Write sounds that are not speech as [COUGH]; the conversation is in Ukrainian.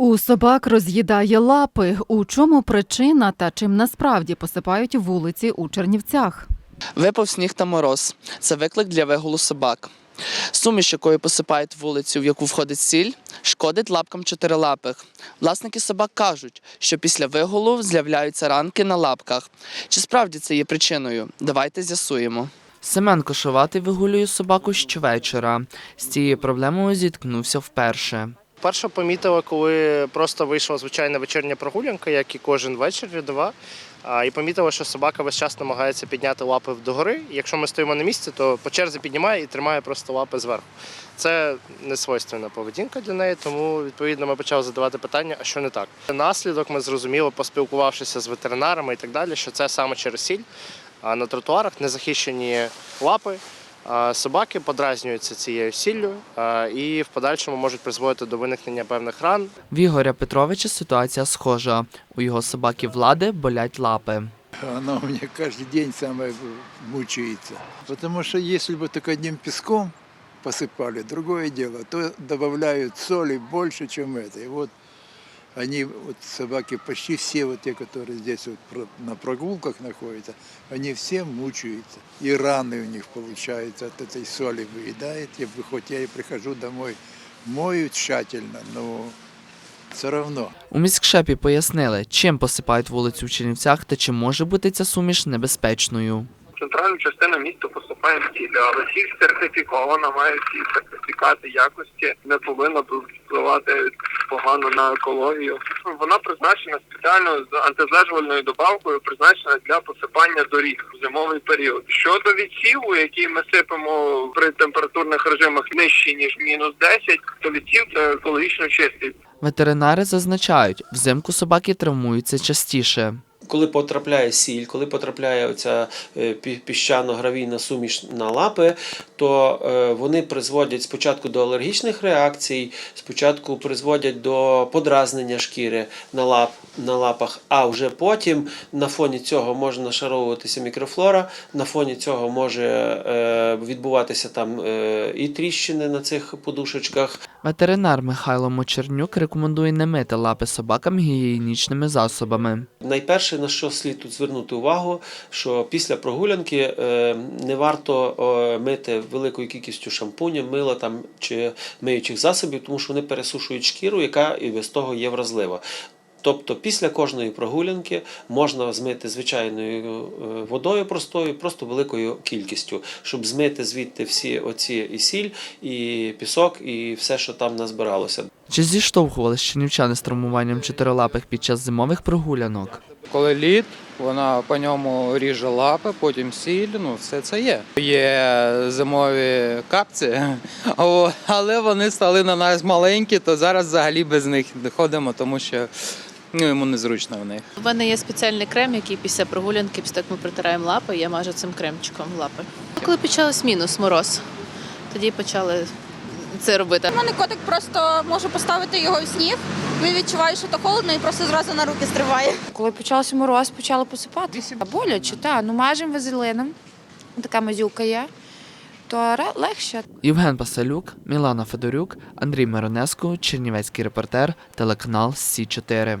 У собак роз'їдає лапи. У чому причина та чим насправді посипають вулиці у Чернівцях? Випав сніг та мороз. Це виклик для вигулу собак. Суміш, якою посипають вулицю, в яку входить сіль, шкодить лапкам чотирилапих. Власники собак кажуть, що після вигулу з'являються ранки на лапках. Чи справді це є причиною? Давайте з'ясуємо. Семен Кошоватий вигулює собаку щовечора. З цією проблемою зіткнувся вперше. Перше помітила, коли просто вийшла звичайна вечірня прогулянка, як і кожен вечір рядова. І помітила, що собака весь час намагається підняти лапи догори. Якщо ми стоїмо на місці, то по черзі піднімає і тримає просто лапи зверху. Це не свойственна поведінка для неї, тому відповідно ми почали задавати питання, а що не так. Наслідок ми зрозуміли, поспілкувавшися з ветеринарами і так далі, що це саме через сіль. А на тротуарах незахищені лапи. а, Собаки подразнюються цією сіллю а, і в подальшому можуть призводити до виникнення певних ран, В Ігоря Петровича ситуація схожа. У його собаки влади болять лапи. Она у меня каждый день самая мучается. Потому что если бы только одним песком посыпали, другое дело, то добавляют соли больше, чем это. И вот они, вот собаки, почти все вот те, которые здесь вот про- на прогулках находятся, они все мучаются. И раны у них получаются от этой соли выедает. Я, бы- хоть я и прихожу домой, мою тщательно, но все равно. У міськшепі пояснили, чим посипають вулицю в Чернівцях та чи може бути ця суміш небезпечною. центральну частину міста поступає сіль, але сіль сертифікована, має всі сертифікати якості, не повинна впливати погано на екологію. Вона призначена спеціально з антизлежувальною добавкою, призначена для посипання доріг в зимовий період. Щодо відсіву, який ми сипемо при температурних режимах нижчі ніж мінус 10, то відсів це екологічно чистий. Ветеринари зазначають, взимку собаки травмуються частіше. Коли потрапляє сіль, коли потрапляє оця е, пі- піщано-гравійна суміш на лапи, то е, вони призводять спочатку до алергічних реакцій, спочатку призводять до подразнення шкіри на, лап, на лапах, а вже потім на фоні цього може нашаровуватися мікрофлора, на фоні цього може е, відбуватися там і тріщини на цих подушечках, Ветеринар Михайло Мочернюк рекомендує не мити лапи собакам гігієнічними засобами. Найперше, на що слід тут звернути увагу, що після прогулянки е, не варто е, мити великою кількістю шампунів, мила там чи миючих засобів, тому що вони пересушують шкіру, яка і без того є вразлива. Тобто після кожної прогулянки можна змити звичайною е, водою простою, просто великою кількістю, щоб змити звідти всі оці і сіль, і пісок, і все, що там назбиралося. Чи зіштовхувалися чернівчани з травмуванням чотирилапих під час зимових прогулянок? Коли лід, вона по ньому ріже лапи, потім сіль, ну все це є. Є зимові капці, [LAUGHS] але вони стали на нас маленькі, то зараз взагалі без них не ходимо, тому що ну, йому незручно в них. У мене є спеціальний крем, який після прогулянки, після як ми притираємо лапи, я мажу цим кремчиком лапи. Коли почалось мінус, мороз, тоді почали це робити. У мене котик просто може поставити його в сніг. Він відчуває, що то холодно і просто зразу на руки стриває. Коли почався мороз, почали посипати. А боляче, так. Ну мажемо вазелином. Така мазюка є. То легше. Євген Пасалюк, Мілана Федорюк, Андрій Миронеско, Чернівецький репортер, телеканал Сі 4